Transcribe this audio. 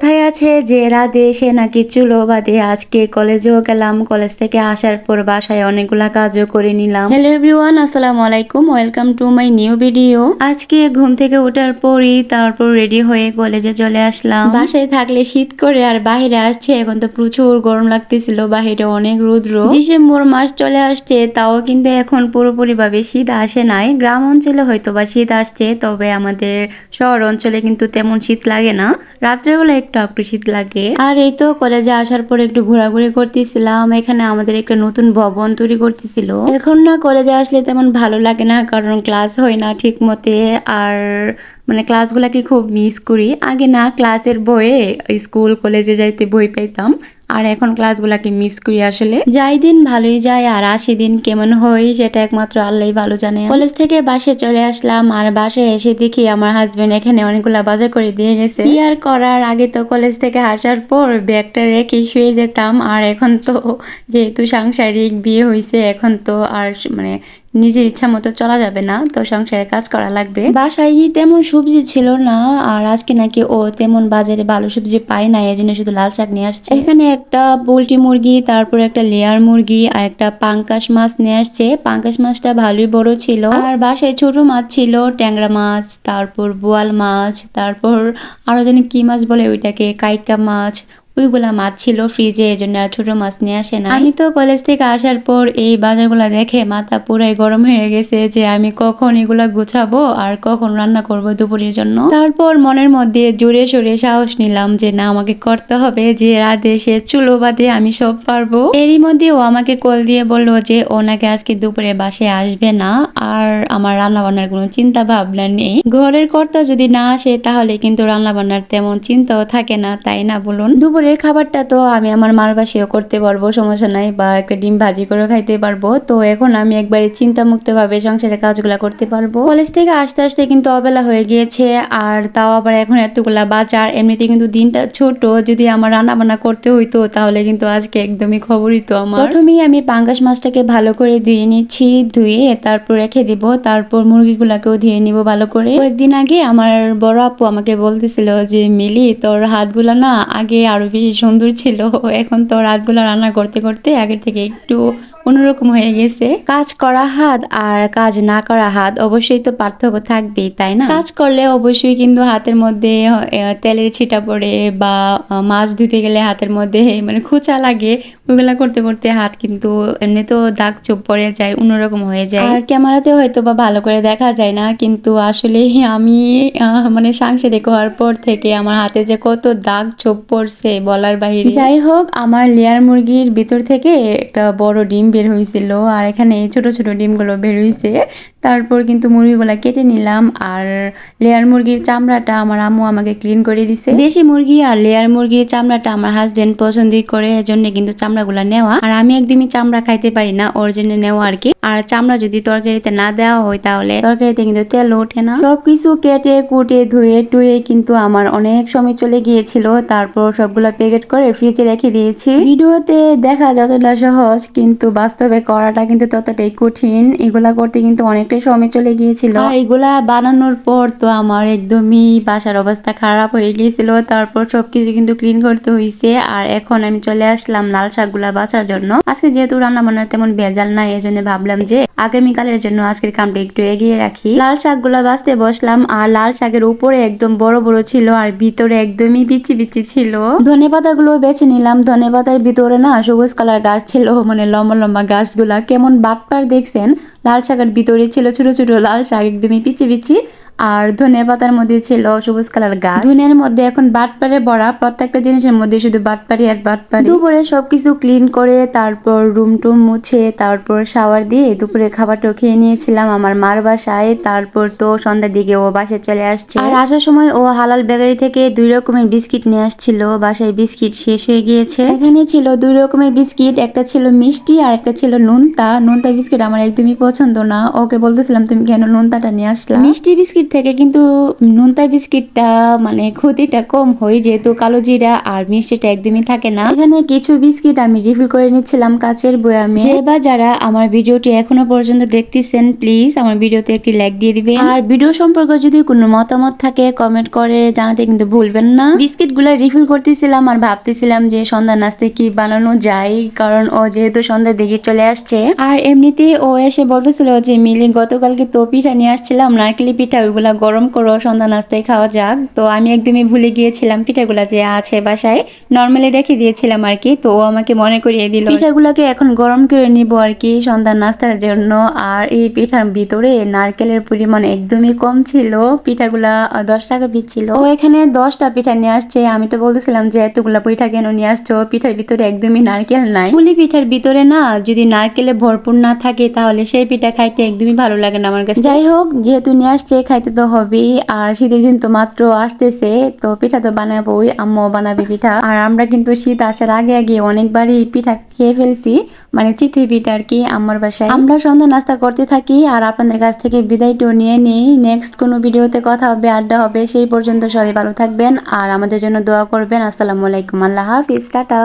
কথায় আছে যে রাধে সে নাকি চুলো বাদে আজকে কলেজেও গেলাম কলেজ থেকে আসার পর বাসায় অনেকগুলা কাজও করে নিলাম। হ্যালো এভরিওয়ান আসসালামু আলাইকুম welcome to my new video আজকে ঘুম থেকে ওঠার পরই তারপর রেডি হয়ে কলেজে চলে আসলাম। বাসায় থাকলে শীত করে আর বাইরে আসছে এখন তো প্রচুর গরম লাগতেছিল বাহিরে অনেক রৌদ্র। ডিসেম্বর মাস চলে আসছে তাও কিন্তু এখন পুরোপুরি ভাবে শীত আসে নাই। গ্রাম অঞ্চলে হয়তো বা শীত আসছে তবে আমাদের শহর অঞ্চলে কিন্তু তেমন শীত লাগে না। রাত্রেবেলা একটু শীত লাগে। আর এই তো কলেজে আসার পর একটু ঘোরাঘুরি করতেছিলাম এখানে আমাদের একটা নতুন ভবন তৈরি করতেছিল। এখন না কলেজে আসলে তেমন ভালো লাগে না কারণ ক্লাস হয় না ঠিক মতে আর মানে ক্লাসগুলাকে খুব মিস করি। আগে না, ক্লাসের বইয়ে স্কুল, কলেজে যাইতে বই পাইতাম। আর এখন ক্লাসগুলাকে মিস করি আসলে। যাই দিন ভালোই যায় আর আশি দিন কেমন হয়, সেটা একমাত্র আল্লাহ ভালো জানে। কলেজ থেকে বাসে চলে আসলাম আর বাসে এসে দেখি আমার হাজবেন্ড এখানে অনেকগুলা বাজার করে দিয়ে গেছে। কি আর করার? আগে তো কলেজ থেকে আসার পর ব্যাগটা রেখে শুয়ে যেতাম। আর এখন তো যেহেতু সাংসারিক বিয়ে হয়েছে এখন তো আর মানে নিজের ইচ্ছা মতো চলা যাবে না, তো সংসারে কাজ করা লাগবে। বাসায় তেমন সবজি ছিল না, আর আজকে নাকি ও তেমন বাজারে ভালো সবজি পায় না এই জন্য শুধু লাল শাক নিয়ে আসছে। এখানে একটা পোলট্রি মুরগি, তারপর একটা লেয়ার মুরগি, আর একটা পাঙ্কাশ মাছ নিয়ে আসছে। পাঙ্কাশ মাছটা ভালোই বড় ছিল। আর বাসায় ছোট মাছ ছিল, ট্যাংরা মাছ, তারপর বোয়াল মাছ, তারপর আরও যেন কি মাছ বলে ওইটাকে, কাইকা মাছ ওইগুলা মাছ ছিল ফ্রিজে এই জন্য আর ছোট মাছ নিয়ে আসে না আমি তো কলেজ থেকে আসার পর এই বাজারগুলা দেখে মাথা পুরাই গরম হয়ে গেছে যে আমি কখন এগুলা গুছাবো আর কখন রান্না করব দুপুরের জন্য। তারপর মনের মধ্যে জোরে সোরে সাহস নিলাম যে না, আমাকে করতে হবে যে রাতে সে চুলো বাদে আমি সব পারব। এরই মধ্যে ও আমাকে কল দিয়ে বলল যে ওনাকে আজকে দুপুরে বাসে আসবে না আর আমার রান্না বান্নার কোনো চিন্তা ভাবনা নেই। ঘরের কর্তা যদি না আসে তাহলে কিন্তু রান্না বান্নার তেমন চিন্তাও থাকে না, তাই না বলুন? দুপুরের খাবারটা তো আমি আমার মার বাসেও করতে পারব, সমস্যা নাই। বা একটা ডিম ভাজি করে খাইতে পারব। তো এখন আমি একবারে চিন্তা মুক্ত ভাবে সংসারের কাজগুলা করতে পারব। কলেজ থেকে আসতে আসতে কিন্তু অবেলা হয়ে গিয়েছে, আর তাও আবার এখন এতগুলা বাজার, এমনিতে কিন্তু দিনটা ছোট। যদি আমার রান্না বান্না করতে হইতো, তাহলে কিন্তু আজকে একদমই খবরই তো আমার। প্রথমেই আমি পাঙ্গাস মাছটাকে ভালো করে ধুয়ে নিচ্ছি, ধুয়ে তারপর রেখে দিব। তারপর মুরগিগুলাকেও ধুয়ে নিব ভালো করে। কয়েকদিন আগে আমার বড় আপু আমাকে বলতেছিল যে, মিলি, তোর হাতগুলা না আগে আরও বেশি সুন্দর ছিল। এখন তো রাতগুলো রান্না করতে করতে আগের থেকে একটু অন্যরকম হয়ে গেছে। কাজ করা হাত আর কাজ না করা হাত অবশ্যই তো পার্থক্য থাকবেই, তাই না? কাজ করলে অবশ্যই কিন্তু হাতের মধ্যে তেলের ছিটা পড়ে বা মাছ ধুতে গেলে হাতের মধ্যে মানে খুচা লাগে। ওইগুলা করতে করতে হাত কিন্তু এমনি তো দাগ চোখ পড়ে যায়, অন্যরকম হয়ে যায়। আর ক্যামেরাতে হয়তো বা ভালো করে দেখা যায় না, কিন্তু আসলে আমি মানে সাংসারিক হওয়ার পর থেকে আমার হাতে যে কত দাগ চোপ পড়ছে বলার বাইরে। যাই হোক, আমার লেয়ার মুরগির ভিতর থেকে একটা বড় ডিম বের হয়েছিল আর এখানে ছোট ছোট ডিমগুলো বের হয়েছে তারপর কিন্তু মুরগিগুলা কেটে নিলাম আর লেয়ার মুরগির চামড়াটা আমার আম্মু আমাকে ক্লিন করে দিছে। দেশি মুরগি আর লেয়ার মুরগির চামড়াটা আমার হাজবেন্ড পছন্দই করে, এজন্য কিন্তু চামড়াগুলা নেওয়া। আর আমি একদমই চামড়া খাইতে পারি না, ওর জন্য নেওয়া আর কি। আর চামড়া যদি তরকারিতে না দেওয়া হয় তাহলে তরকারিতে কিন্তু তেল ওঠে না। সবকিছু কেটে কুটে ধুয়ে টুয়ে কিন্তু আমার অনেক সময় চলে গিয়েছিল, তারপর সবগুলা প্যাকেট করে ফ্রিজে রেখে দিয়েছি। ভিডিওতে দেখা যতটা সহজ, কিন্তু বাস্তবে করাটা কিন্তু ততটাই কঠিন। এগুলা করতে কিন্তু অনেকটাই সময় চলে গিয়েছিল। আর এগুলা বানানোর পর তো আমার একদমই বাসার অবস্থা খারাপ হয়ে গিয়েছিল। তারপর সবকিছু কিন্তু ক্লিন করতে হয়েছে আর এখন আমি চলে আসলাম লাল শাকগুলা বাছার জন্য। আজকে যেহেতু রান্না বান্নার তেমন ভেজাল নাই এই জন্য ভাবলাম যে আগামীকালের জন্য আজকের কামটা একটু এগিয়ে রাখি। লাল শাকগুলা বাঁচতে বসলাম। আর লাল শাকের উপরে একদম বড় বড় ছিল। আর ভিতরে একদমই বিচি বিচি ছিল। ধনে পাতাগুলো বেছে নিলাম। ধনে পাতার ভিতরে না সবুজ কালার গাছ ছিল। মানে লম্বা লম্বা গাছগুলা কেমন বাটপার দেখছেন? লাল শাকের ভিতরে ছিল ছোট ছোট লাল শাক একদমই পিচি পিচি। আর ধনে পাতার মধ্যে ছিল সবুজ কালার গাছ। ধনের মধ্যে এখন বাটপারে ভরা প্রত্যেকটা জিনিসের মধ্যে শুধু বাটপারি আর বাটপারি দুপুরে সবকিছু ক্লিন করে তারপর রুম টুম মুছে তারপর শাওয়ার দিয়ে দুপুরে খাবারটাও খেয়ে নিয়েছিলাম আমার মার বাসায়। তারপর তো সন্ধ্যার দিকে ও বাসায় চলে আসছে। আর আসার সময় ও হালাল বেকারি থেকে দুই রকমের বিস্কিট নিয়ে আসছিল। বাসায় বিস্কিট শেষ হয়ে গিয়েছে। এখানে ছিল দুই রকমের বিস্কিট একটা ছিল মিষ্টি আর একটা ছিল নুনতা। নুনতা বিস্কিট আমার একদমই পছন্দ না। ওকে বলতেছিলাম তুমি কেন নুনতাটা নিয়ে আসলাম মিষ্টি বিস্কিট থেকে কিন্তু নুনতা বিস্কিটটা মানে ক্ষতিটা কম হয় যেহেতু কালো জিরা আর মিষ্টিটা একদমই থাকে না। এখানে কিছু বিস্কিট আমি রিফিল করে নিচ্ছিলাম কাচের বয়ামে। বা যারা আমার ভিডিওটি এখনও পর্যন্ত দেখতেছেন প্লিজ আমার ভিডিওতে একটি লাইক দিয়ে দিবেন। আর ভিডিও সম্পর্কে যদি কোনো মতামত থাকে কমেন্ট করে জানাতে কিন্তু ভুলবেন না। বিস্কিটগুলা রিফিল করতেছিলাম আর ভাবতেছিলাম যে সন্ধ্যা নাস্তে কি বানানো যায়, কারণ ও যেহেতু সন্ধ্যার দিকে চলে আসছে। আর এমনিতে ও এসে বলতেছিল যে মিলি গতকালকে তো পিঠা নিয়ে আসছিলাম, নারকেলি পিঠা ওইগুলা গরম করো, সন্ধ্যা নাস্তায় খাওয়া যাক। তো আমি একদমই ভুলে গিয়েছিলাম পিঠাগুলা যে আছে বাসায়। নর্মালি রেখে দিয়েছিলাম আর কি, তো ও আমাকে মনে করিয়ে দিল। পিঠাগুলাকে এখন গরম করে নিব আর কি, সন্ধ্যা নাস্তার জন্য। আর এই পিঠার ভিতরে নারকেলের পরিমাণ একদমই কম ছিল, পিঠাগুলা দশ টাকা ছিল। ও এখানে দশটা পিঠা নিয়ে আসছে। আমি তো বলতেছিলাম যে, এতগুলা পিঠা কেন নিয়ে আসছো? পিঠার ভিতরে একদমই নারকেল নাই। পুলি পিঠার ভিতরে না, যদি নারকেলে ভরপুর না থাকে, তাহলে সেই পিঠা খাইতে একদমই ভালো লাগে না আমার কাছে। যাই হোক, যেহেতু নিয়ে আসছে, খাইতে তো হবেই। আর শীতের দিন তো মাত্র আসতেছে, তো পিঠা তো বানাবোই আম্মু বানাবে পিঠা। আর আমরা কিন্তু শীত আসার আগে আগে অনেকবারই পিঠা খেয়ে ফেলছি মানে চিঠি পিঠা আর কি আমার বাসায়। আমরা সন্ধ্যা নাস্তা করতে থাকি আর আপনাদের কাছ থেকে বিদায়টিও নিয়ে নিই। নেক্সট কোনো ভিডিওতে কথা হবে, আড্ডা হবে, সেই পর্যন্ত সবাই ভালো থাকবেন। আর আমাদের জন্য দোয়া করবেন। আসসালামু আলাইকুম, আল্লাহ হাফিজ, টাটা।